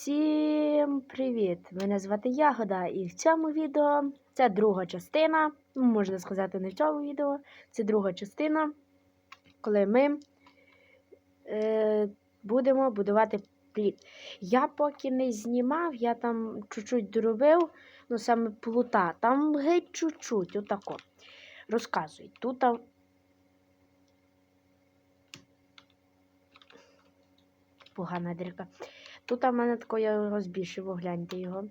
Всім привіт! Мене звати Ягода, і в цьому відео це друга частина. Ну, можна сказати, не в цьому відео. Це друга частина, коли ми е, будемо будувати плід. Я поки не знімав, я там чуть-чуть доробив, ну саме плута. Там геть чуть-чуть, отако. Розказуй. Тут. Погана дірка. Тут в мене тако я його збільшив, гляньте його.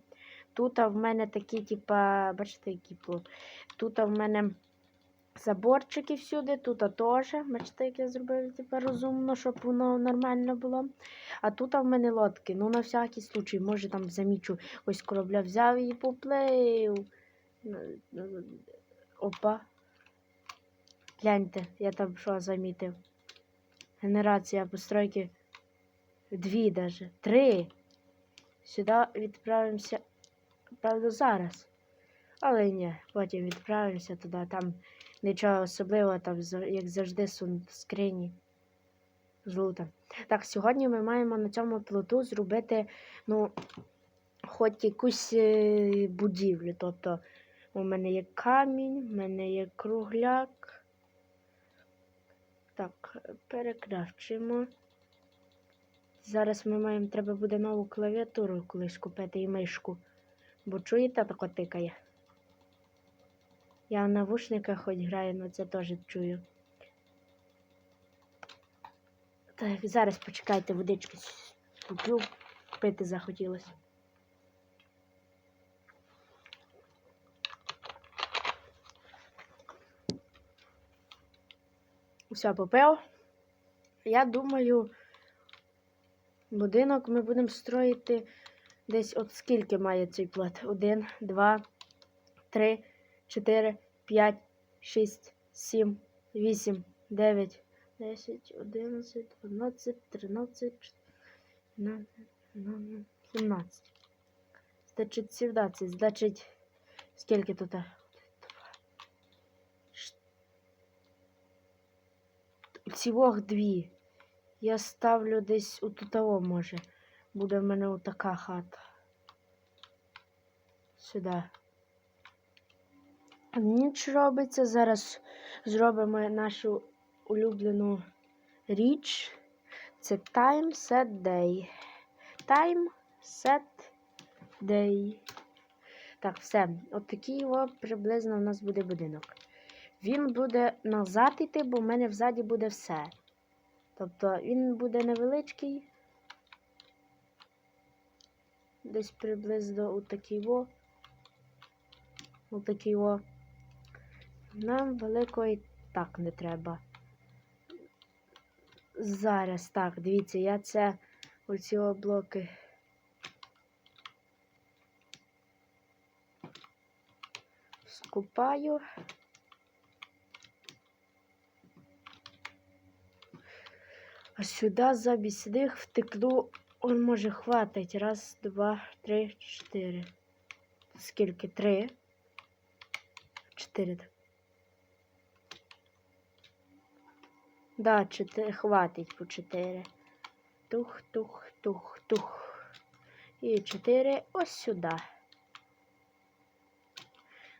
Тут в мене такі, типа, бачите, які плут. Тут в мене заборчики всюди, тут теж. Бачите, як я зробив типа, розумно, щоб воно нормально було. А тут в мене лодки. Ну, на всякий случай, може там замічу, ось корабля взяв і поплив. Опа. Гляньте, я там що замітив. Генерація постройки. Дві даже. Три. Сюди відправимося. Правда, зараз. Але ні, потім відправимося туди. Там нічого особливого, там, як завжди, в скрині. Злута. Так, сьогодні ми маємо на цьому плоту зробити, ну, хоч якусь е, будівлю. Тобто, у мене є камінь, у мене є кругляк. Так, перекравчимо. Зараз ми маємо, треба буде нову клавіатуру колись купити і мишку. Бо чуєте, тако тикає. Я в навушниках хоч граю, але це теж чую. Так, зараз почекайте, водички куплю, пити захотілося. Все, попив. Я думаю, будинок ми будемо строїти десь от скільки має цей плат? Один, два, три, чотири, п'ять, шість, сім, вісім, дев'ять, десять, одинадцять, дванадцять, тринадцять, чотирнадцять, п'ятнадцять, сімнадцять. Значить, сімнадцять. Значить, скільки тут? Цілох дві. Я ставлю десь у того, може. Буде в мене отака хата. Сюди. Ніч робиться. Зараз зробимо нашу улюблену річ. Це Time Set Day. Time Set Day. Так, все. От такий о, приблизно у нас буде будинок. Він буде назад іти, бо в мене взаді буде все. Тобто він буде невеличкий. Десь приблизно у такий во. У такий во. Нам великої так не треба. Зараз так, дивіться, я це оці блоки. Скупаю. А сюди замість них втекну. Он може хватить. Раз, два, три, чотири. Скільки? Три. Чотири. Да, чотири. Хватить по чотири. Тух, тух, тух, тух. І чотири ось сюди.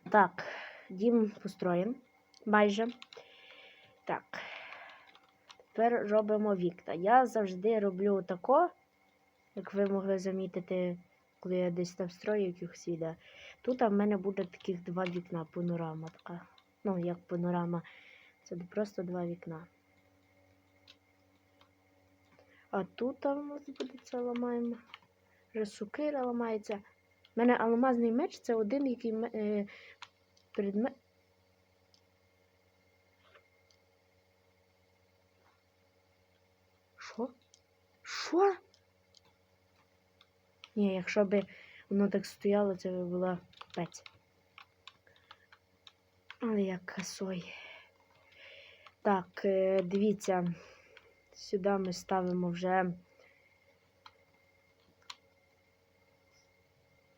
Так, дім построєн. Майже. Так. Тепер робимо вікна. Я завжди роблю тако, як ви могли замітити, коли я десь там строю якихось відео. Тут в мене буде таких два вікна, панорама така. Ну, як панорама. Це просто два вікна. А тут у нас буде це ламаємо. Вже сукира ламається. У мене алмазний меч це один, який е, предмет. Що? Що? Ні, якщо б воно так стояло, це би була капець. Але як косой. Так, е, дивіться, сюди ми ставимо вже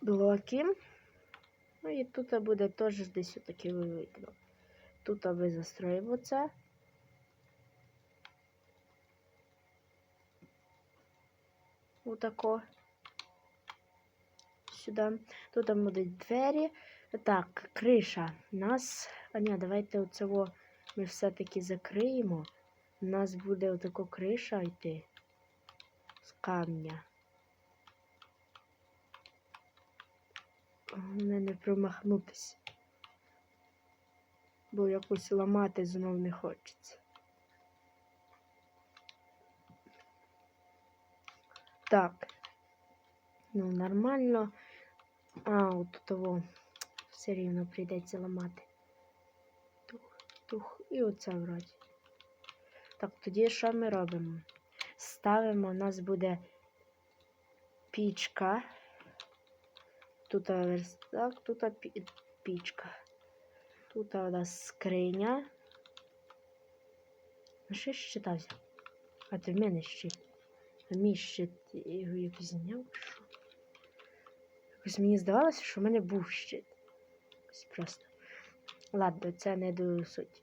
блоки. Ну і тут буде теж десь отаке вікно. Тут ми застроїмо це. Отако. сюди. Тут там будуть двері. Так, криша. Нас. А ні, давайте оцього ми все-таки закриємо. У нас буде отако криша йти з камня. Головне не промахнутися. Бо якось ламати знов не хочеться. Так. Ну, нормально. А, от того все рівно прийдеться ламати. Тух, тух. І оце вроді. Так, тоді що ми робимо? Ставимо, у нас буде пічка. Тут верстак, тут пі- пічка. Тут у нас скриня. А що ще взяв? А ти в мене щит. Я його якось зняв, що? Якось мені здавалося, що в мене був щит. Ось просто. Ладно, це не до суті,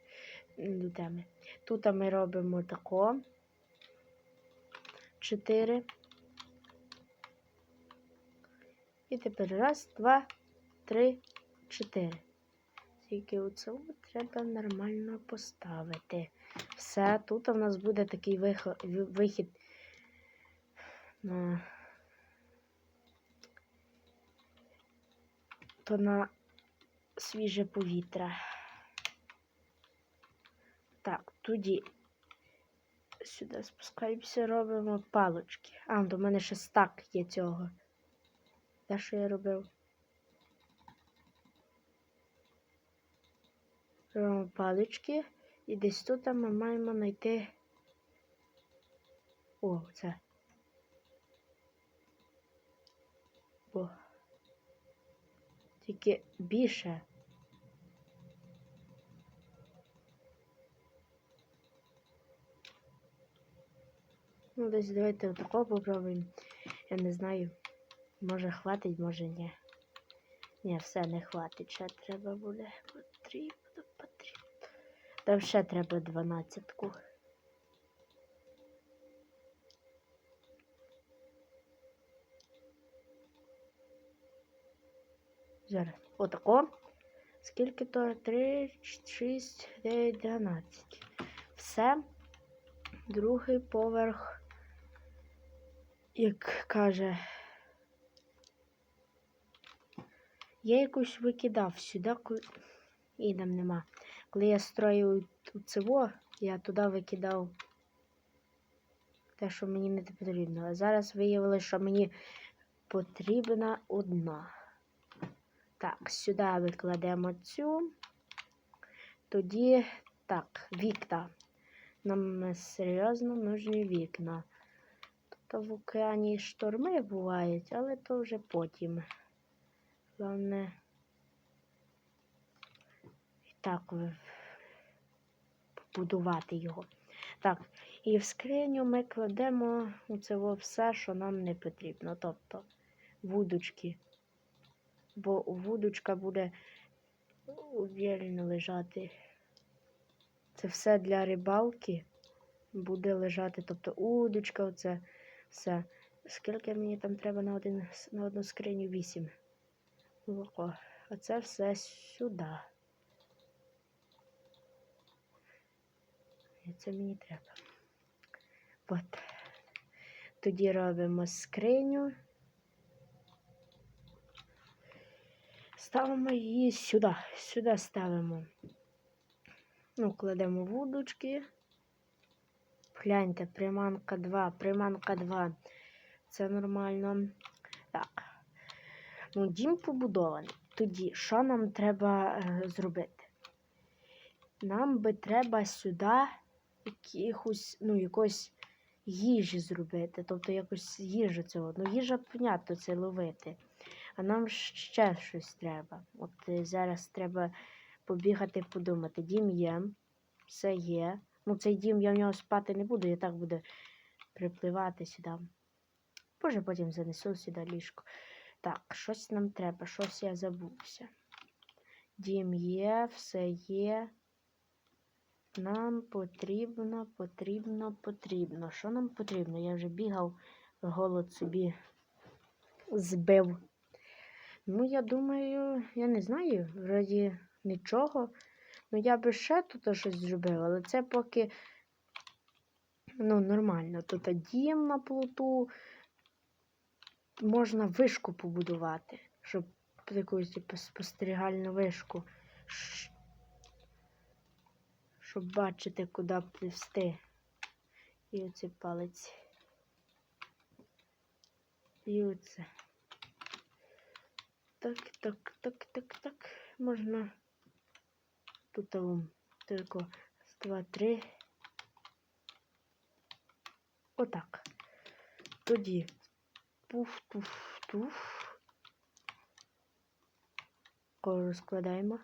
не до теми. Тут ми робимо тако. Чотири. І тепер раз, два, три, чотири. Тільки оце треба нормально поставити. Все, тут у нас буде такий вихід на то на свіже повітря. Так, тоді сюди спускаємося, робимо палочки. А, до мене ще стак є цього. Те, що я робив? Робимо палички. І десь тут ми маємо знайти. О, це. Тільки більше. Ну, десь давайте отако попробуємо. Я не знаю. Може хватить, може ні. Ні, все не хватить. Ще треба буде. Потрібно, потрібно. Там ще треба дванадцятку. Зараз. Отако. Скільки то? 3, 6, 9, 12. Все. Другий поверх, як каже, я якусь викидав сюди, і там нема. Коли я строїв цього, я туди викидав те, що мені не потрібно. А зараз виявилося, що мені потрібна одна. Так, сюди викладемо цю. Тоді так, вікна. Нам серйозно нужні вікна. Тут в океані шторми бувають, але то вже потім. Головне і так побудувати його. Так, і в скриню ми кладемо це все, що нам не потрібно. Тобто вудочки. Бо вудочка буде увірно лежати. Це все для рибалки буде лежати. Тобто удочка, оце все. Скільки мені там треба на один, на одну скриню? Вісім. Молоко. А це все сюди. І це мені треба. От. Тоді робимо скриню. Ставимо її сюди. Сюди ставимо. Ну, кладемо вудочки. Гляньте, приманка 2, приманка 2. Це нормально. Так. Ну, дім побудований. Тоді, що нам треба е, зробити? Нам би треба сюди якихось, ну, якось їжі зробити. Тобто якось їжу цього. Ну, їжа, понятно, це ловити. А нам ще щось треба. От е, зараз треба побігати, подумати. Дім є, все є. Ну, цей дім я в нього спати не буду, я так буду припливати сюди. Боже, потім занесу сюди ліжко. Так, щось нам треба, щось я забувся. Дім є, все є. Нам потрібно, потрібно, потрібно. Що нам потрібно? Я вже бігав, голод собі збив. Ну, я думаю, я не знаю, вроді нічого. Ну, я би ще тут щось зробив, але це поки ну, нормально. Тут дім на плоту. Можна вишку побудувати, щоб якусь типу, спостерігальну вишку. Щоб бачити, куди пливсти. І оці палець. І оце. Так, так, так, так, так. Можна тут вам тільки раз, два, три. Отак. Тоді пуф, туф, туф. Коло розкладаємо.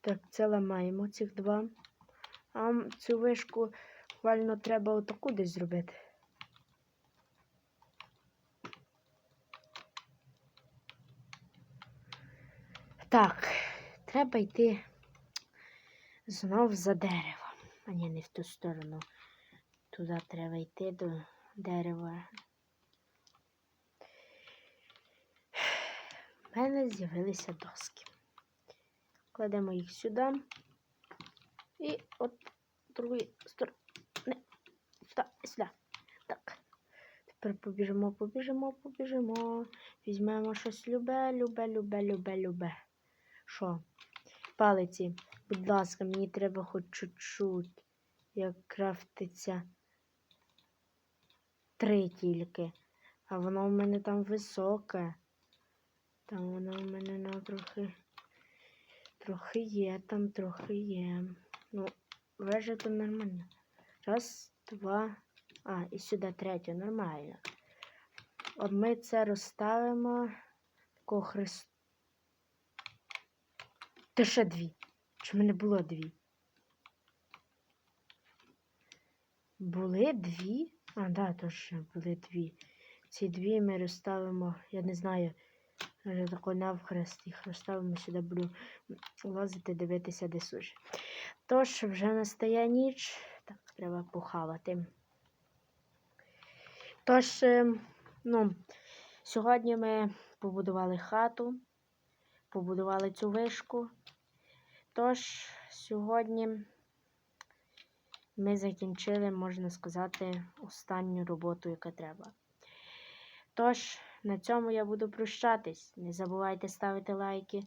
Так, це ламаємо цих два. А цю вишку буквально треба отаку десь зробити. Так, треба йти знов за деревом. А ні, не в ту сторону. Туди треба йти до дерева. У мене з'явилися доски. Кладемо їх сюди. І от другої сторони. Сюди, сюди. Так. Тепер побіжимо, побіжимо, побіжимо. Візьмемо щось любе, любе, любе, любе, любе. Що? Палиці, будь ласка, мені треба хоч чуть-чуть. Як крафтиться три тільки. А воно в мене там високе. Там воно в мене на трохи. Трохи є, там трохи є. Ну, вежа то нормально. Раз, два. А, і сюди третє, нормально. От ми це розставимо. Такого хрест. Та ще дві. Чи в мене було дві? Були дві? А, да, точно, були дві. Ці дві ми розставимо, я не знаю, вже тако навхрест їх розставимо сюди, буду лазити, дивитися, де суші. Тож, вже настає ніч, треба похавати. Тож, ем, ну, сьогодні ми побудували хату, побудували цю вишку. Тож, сьогодні ми закінчили, можна сказати, останню роботу, яка треба. Тож, на цьому я буду прощатись. Не забувайте ставити лайки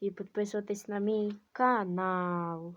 і підписуватись на мій канал.